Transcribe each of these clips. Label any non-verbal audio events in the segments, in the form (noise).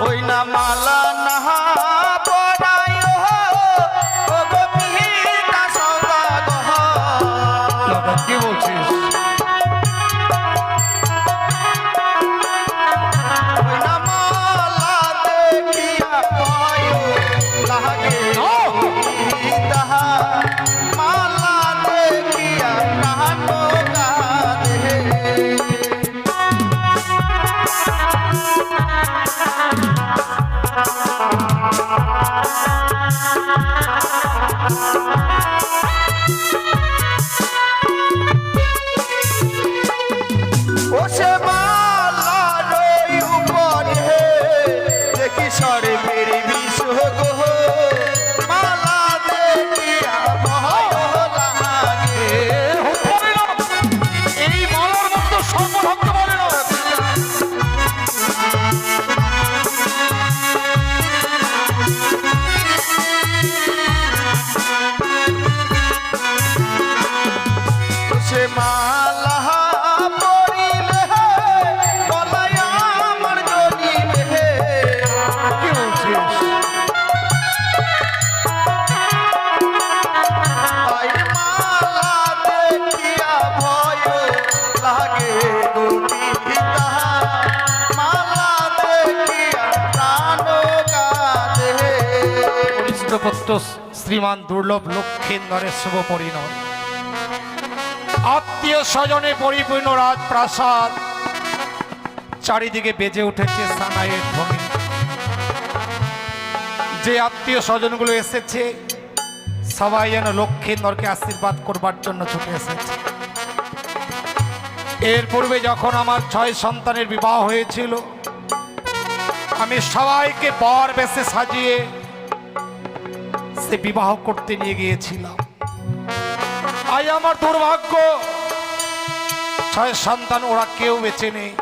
ওই না মালা নাহা পরিষ্ঠপত্র শ্রীমান দুর্লভ লক্ষেন্দরের শুভ পরিণয় আত্মীয় স্বজনে পরিপূর্ণ রাজপ্রাসাদ। চারিদিকে বেজে উঠেছে সানাইয়ের ধ্বনি। যে আত্মীয় স্বজনগুলো এসেছে, সবাই যেন লক্ষেন্দরকে আশীর্বাদ করবার জন্য ছুটে এসেছে। এর পূর্বে যখন আমার ছয় সন্তানের বিবাহ হয়েছিল, আমি সবাইকে বর বেশে সাজিয়ে সে বিবাহ করতে নিয়ে গিয়েছিলাম। আজ আমার দুর্ভাগ্য, ছয় সন্তান ওরা কেউ বেঁচে নেই।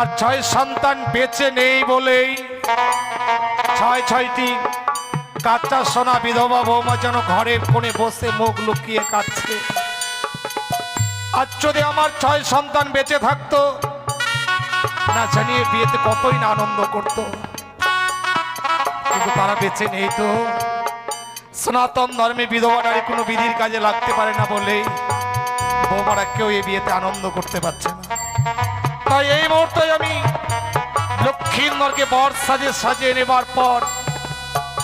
আর ছয় সন্তান বেঁচে নেই বলেই ছয় ছয়টি কাঁচা সোনা বিধবা বৌমা যেন ঘরের কোণে বসে মুখ লুকিয়ে কাঁদছে। আর যদি আমার ছয় সন্তান বেঁচে থাকতো, না জানিয়ে বিয়েতে কতই না আনন্দ করতো। কিন্তু তারা বেঁচে নেই তো। সনাতন ধর্মে বিধবা নারী কোনো বিধির কাজে লাগতে পারে না বলেই বৌমারা কেউ এই বিয়েতে আনন্দ করতে পারছে না। তাই এই মুহূর্তে আমি লক্ষ্মীন্দরকে বর সাজে সাজিয়ে নেবার পর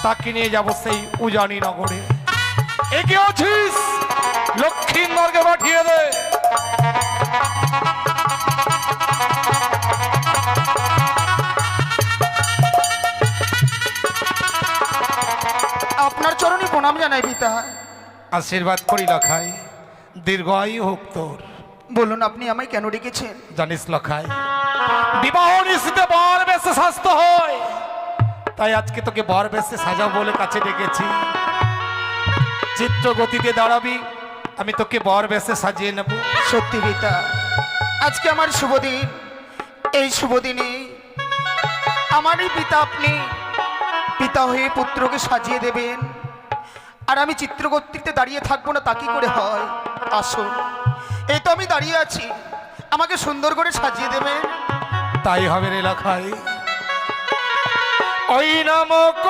তাকে নিয়ে যাব সেই উজানি নগরে। এগিয়ে আছিস লক্ষ্মীন্দরকে পাঠিয়ে দে। প্রণাম জানাই পিতা। আশীর্বাদ করি লখাই দীর্ঘ আয়ু হোক তোর। বলুন আপনি আমায় কেন ডেকেছেন? জানিস লখাই বিবাহ নিশ্চিতে বর বেশে স্বাস্থ্য হয়। তাই আজকে তোকে বর বেশে সাজাও বলে কাছে ডেকেছি। চিত্র গতিতে দাঁড়াবি আমি তোকে বর বেশে সাজিয়ে নেব। সত্যি পিতা আজকে আমার শুভ দিন। এই শুভ দিনে আমারই পিতা আপনি। পিতা হয়ে পুত্রকে সাজিয়ে দেবেন। আর আমি চিত্রকর্তৃত্বে দাঁড়িয়ে থাকব না, তা কি করে হয়? আসো। এই তো আমি দাঁড়িয়ে আছি। আমাকে সুন্দর করে সাজিয়ে দেবে। তাই হবে রেলাখাই ওই নামক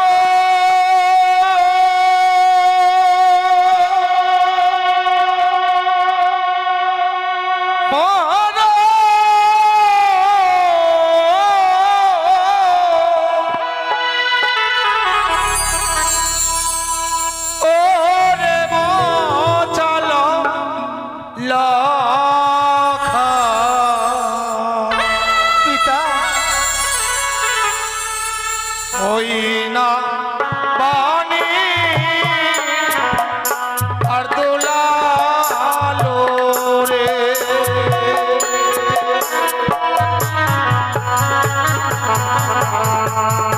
ওই (laughs)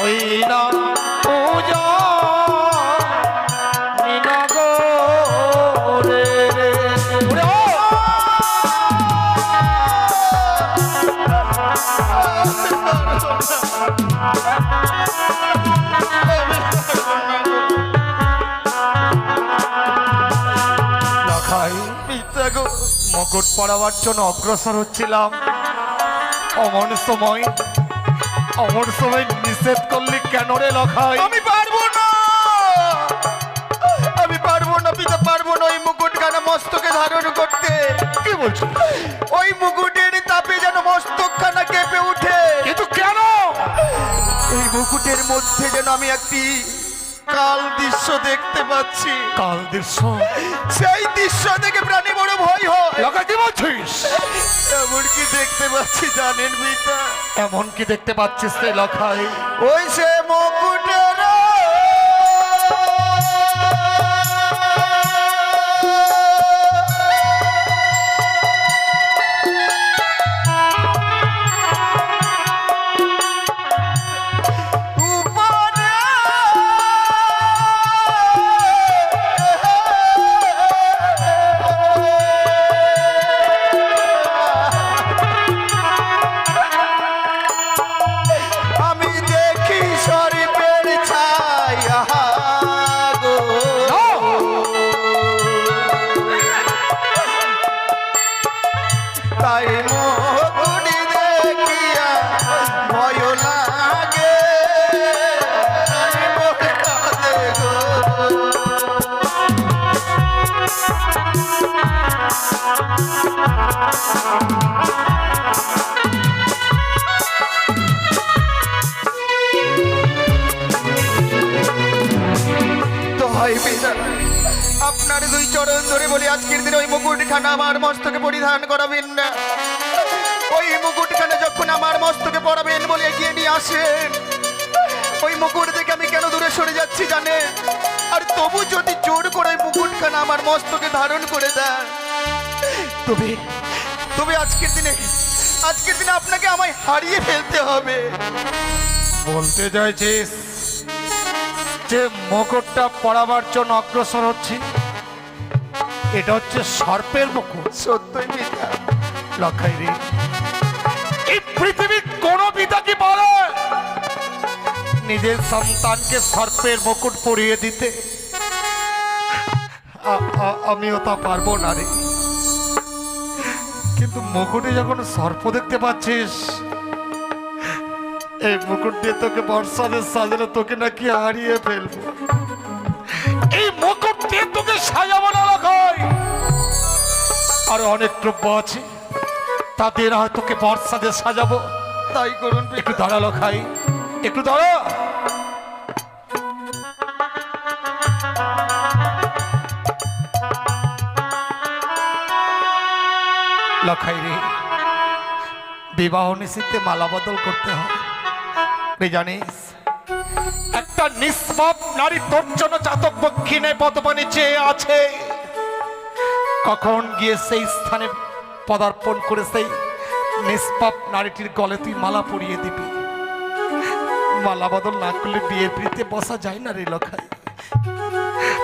হইল পূজা। মুকুট পড়াবার জন্য অগ্রসর হচ্ছিলাম। অমন সময় অমন সময় নিষেধ করলি কেন রে লখাই? আমি পারব না! আমি পারব না পিতা পারব না ওই মুকুটখানা মস্তকে ধারণ করতে। কি বলছো? ওই মুকুটের তাপে যেন মস্তকখানা কেঁপে উঠে। কিন্তু কেন? এই মুকুটের মধ্যে যেন আমি একটি কাল দৃশ্য দেখতে পাচ্ছি। কাল দৃশ্য? সেই দৃশ্য দেখে প্রাণী ভয় হয়। এমন কি দেখতে পাচ্ছি জানেন এমন কি দেখতে পাচ্ছিস রে লখাই? ওই সে মুকুটের আপনার দুই চরণ ধরে বলি, আজকের দিনে ওই মুকুটখানা আমার মস্তকে পরিধান করাবেন না। ওই মুকুটখানা যখন আমার মস্তকে পরাবেন বলে এগিয়ে নিয়ে আসেন, ওই মুকুট থেকে আমি কেন দূরে সরে যাচ্ছি জানেন? আর তবু যদি জোর করে মুকুটখানা আমার মস্তকে ধারণ করে দেন, তবে তবে আজকের দিনে আজকের দিনে আপনাকে আমায় হারিয়ে ফেলতে হবে। বলতে চাইছিস যে মুকুটটা পড়াবার জন্য অগ্রসর হচ্ছে? এটা হচ্ছে সর্পের মুকুট। সত্যই পিতা লখাই রে। এই পৃথিবীর কোন পিতা কি বলে? নিজের সন্তানকে সর্পের মুকুট পরিয়ে দিতে। আমিও তা পারব না রে। কিন্তু মুকুটে যখন সর্প দেখতে পাচ্ছিস এই মুকুট দিয়ে তোকে বর্ষাদের সাজানো তোকে নাকি হারিয়ে ফেলব। এই মুকুট দিয়ে তোকে সাজাবো না আর অনেক দ্রব্য আছে। তাদের তোকে বর্ষাদের সাজাবো। তাই করুন একটু দাঁড়াল খাই। একটু দাঁড়া লখাই রে। বিবাহ নিষিদ্ধে মালা বদল করতে হয়। রে জানিস একটা নিষ্পাপ নারী তোর জন্য চাতক দক্ষিণে পদপানি চেয়ে আছে। কখন গিয়ে সেই স্থানে পদার্পণ করে সেই নিষ্পাপ নারীটির গলে তুই মালা পরিয়ে দিবি। মালা বদল না করলে বিয়ের পিড়িতে বসা যায় না রে লখাই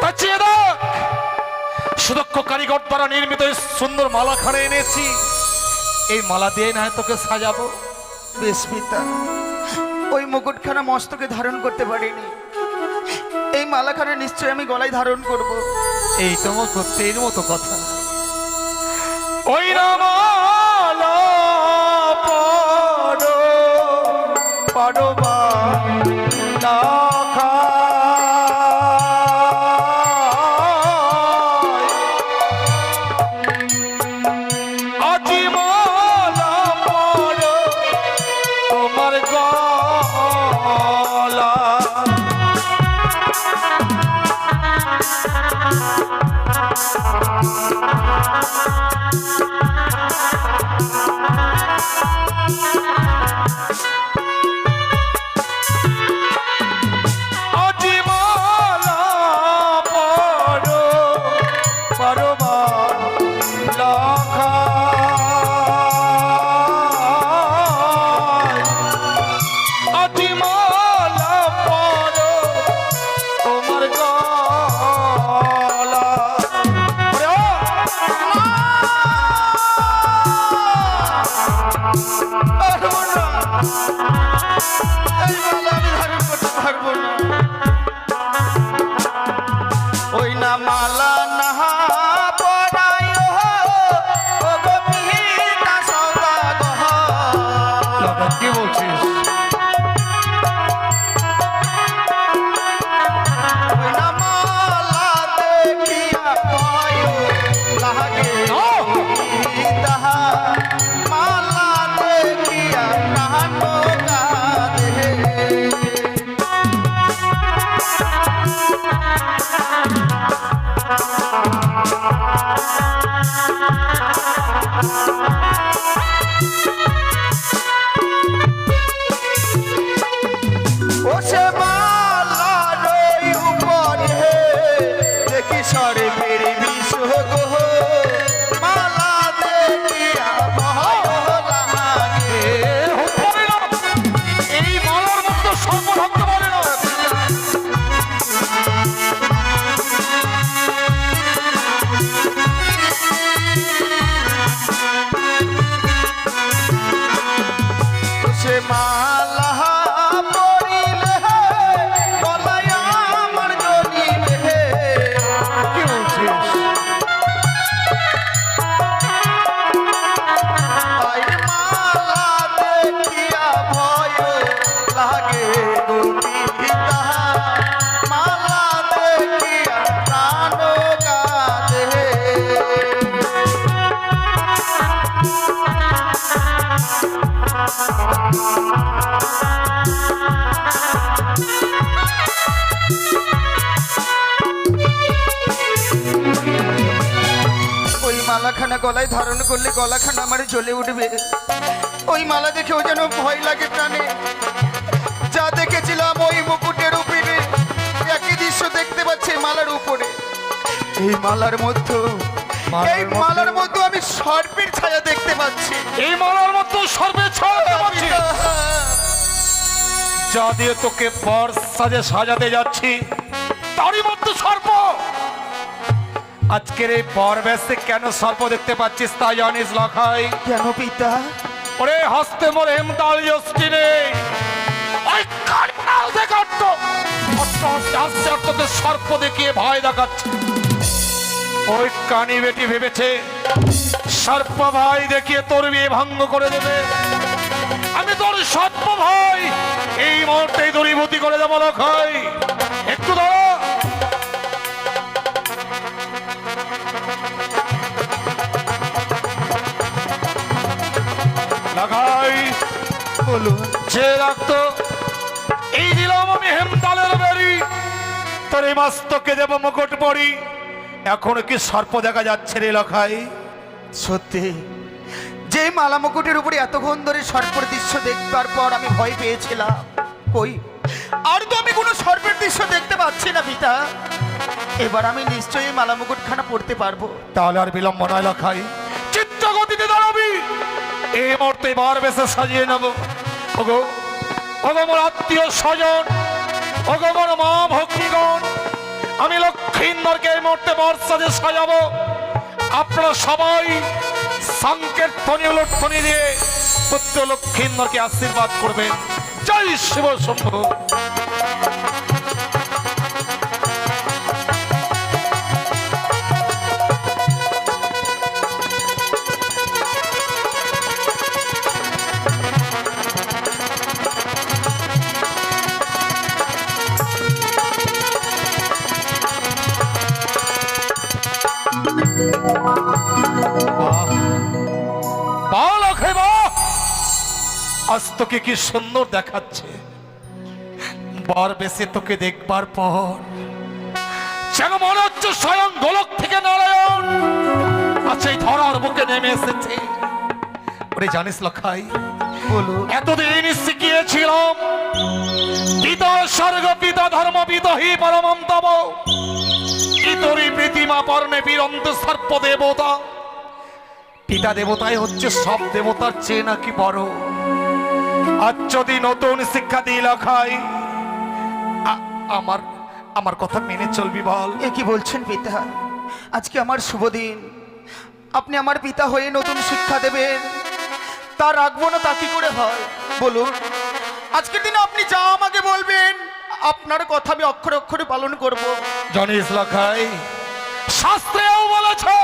তা চেয়ে সুদক্ষ কারিগর দ্বারা নির্মিত সুন্দর মালাখানে এনেছি। এই মালা দিয়ে না তোকে সাজাবো। বেশ ওই মুকুটখানা মস্তকে ধারণ করতে পারিনি। এই মালাখানা নিশ্চয়ই আমি গলায় ধারণ করব। এই তো আমার সত্যির মতো কথা। ওই রামালা আজি এই মালাখানা গলায় ধারণ করলে গলাখানা আমার জ্বলে উঠবে। ওই মালা দেখেও যেন ভয় লাগে প্রাণে। যা দেখেছিলাম ওই মুকুটের উপরে একই দৃশ্য দেখতে পাচ্ছি মালার উপরে। এই মালার মধ্যে এই মালার মধ্যে আমি সর্পের ছায়া দেখতে পাচ্ছি। এই মালার মতো সর্বে ছড়াতে পারছি যা দিয়ে তোকে পর সাজে সাজাতে যাচ্ছি তারই মধ্যে সর্প। আজকের এই পর ব্যস্তে কেন সর্প দেখতে পাচ্ছিস তা জানিস লখাই কেন পিতা? ওরে হস্তে মোর হেমতাল যষ্টি নেই ওই কালিনাল দেখাচ্ছ আস্তে আস্তে সর্প দেখিয়ে ভয় দেখাচ্ছে। ওই কানি বেটি ভেবেছে সর্প ভাই দেখিয়ে তোর বিয়ে ভঙ্গ করে দেবে। আমি তোর সর্প ভাই এই মুহূর্তেই দূরীভূতি করে দেবো লখাই একটু দাঁড়া বলুন যে রাখতো এই দিলাম আমি হেমতালের বেরি। তোর এই মাস্তকে দেব মুকুট পরি। এখন কি সর্প দেখা যাচ্ছে রে লখাই? সত্যি যে মালা মুকুটের উপরে এতক্ষণ ধরে সর্পের দৃশ্য দেখবার পর আমি ভয় পেয়েছিলাম। কই? আর তো আমি কোনো সর্পের দৃশ্য দেখতে পাচ্ছি না পিতা। এবার আমি নিশ্চয়ই মালা মুকুটখানা পড়তে পারব। তাহলে আর বিলম্ব নয় লখাই। চিত্ত গতিতে দাঁড়াবি। এই মুহূর্তে বার বেশে সাজিয়ে নেব। ওগো ওগো আত্মীয় স্বজন অগমর মা ভক্তিগণ আমি লক্ষ্মীন্দরকে এই মুহূর্তে বর্ষাতে সাজাবো। আপনারা সবাই সংকীর্তনী লক্ষণী দিয়ে পুত্র লক্ষ্মীন্দরকে আশীর্বাদ করবেন। জয় শিব শম্ভু। আজ তোকে কি সুন্দর দেখাচ্ছে? বর বেশি তোকে দেখবার পর যেন মনে হচ্ছে স্বয়ং গোলক থেকে নারায়ণ। আচ্ছা এই ধরার বুকে নেমে এসেছে। ওরে জানিস লখাই বলুন। এতদিন শিখিয়েছিলাম পিতা স্বর্গ পিতা ধর্ম বিদহি পরমম তব। ইতরি প্রীতিমা পর্ণে বীরন্ত সর্প দেবতা পিতা দেবতাই হচ্ছে সব দেবতার চেয়ে নাকি বড়। আজ যদি নতুন শিক্ষা দিই লখাই আমার আমার কথা মেনে চলবি বল। এ কি বলছেন পিতা? আজকে আমার শুভ দিন। আপনি আমার পিতা হয়ে নতুন শিক্ষা দেবেন। তা রাখব না তা কি করে হয়? বলুন। আজকের দিনে আপনি যা আমাকে বলবেন আপনার কথা আমি অক্ষরে অক্ষরে পালন করব। জানিস লখাই শাস্ত্রেও বলেছে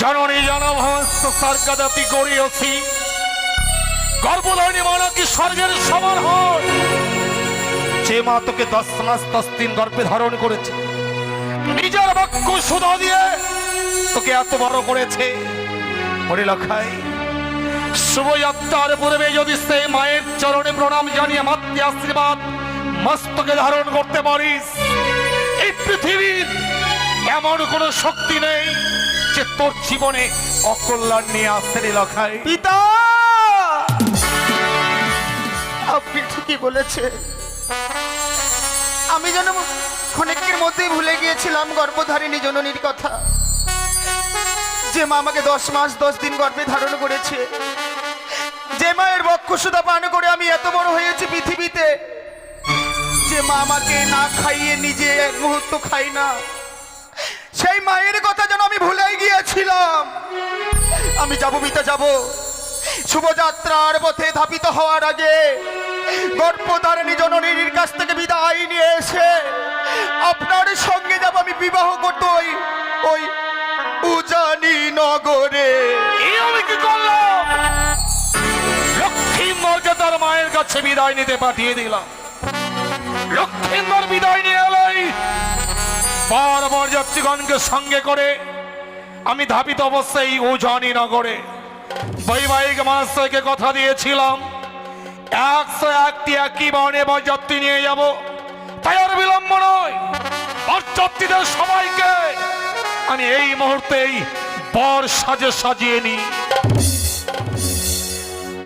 জননী জনভস্ত স্বর্গদপি গড়িয়সি গর্ভধারণী মা নাকি স্বর্গের সমান হয়? যে মা তোকে দশ মাস, দশ দিন গর্ভে ধারণ করেছে, নিজের বাক্য সুধা দিয়ে তোকে এত বড় করেছে। ওরে শুভযাত্রার পূর্বে যদি সে মায়ের চরণে প্রণাম জানিয়ে মাতৃ আশীর্বাদ মস্তকে ধারণ করতে পারিস, এই পৃথিবীর এমন কোনো শক্তি নেই যে তোর জীবনে অকল্যাণ নিয়ে আসতে রে পিতা! আপনি ঠিকই বলেছে আমি যেন ক্ষণিকের মধ্যেই ভুলে গিয়েছিলাম গর্ভধারিণী জননীর কথা। যে মা আমাকে দশ মাস, দশ দিন গর্ভে ধারণ করেছে। যে মায়ের বক্ষ সুদা পান করে আমি এত বড় হয়েছি পৃথিবীতে। যে মা আমাকে না খাইয়ে নিজে এক মুহূর্ত খাই না। সেই মায়ের কথা যেন আমি ভুলেই গিয়েছিলাম। আমি যাব পিতা যাব। শুভযাত্রার পথে ধাপিত হওয়ার আগে গর্ভধারিণী জননীর কাছ থেকে বিদায় নিয়ে এসে আপনার সঙ্গে যাব আমি বিবাহ করতে ওই ওই উজানি নগরে। আমি কি করলাম? লক্ষ্মীন্দর তার মায়ের কাছে বিদায় নিতে পাঠিয়ে দিলাম। লক্ষ্মীন্দর বিদায় নিয়ে এলাই বারবার যাত্রীগণকে সঙ্গে করে আমি ধাপিত অবস্থায় ও জানি নগরে বৈবাহিক মহাশয়কে কথা দিয়েছিলাম। একশো একটি একই বনে বরযাত্রী নিয়ে যাব। তাই আর বিলম্ব নয়। বরযাত্রীদের সবাইকে আমি এই মুহূর্তেই বর সাজে সাজিয়ে নিই।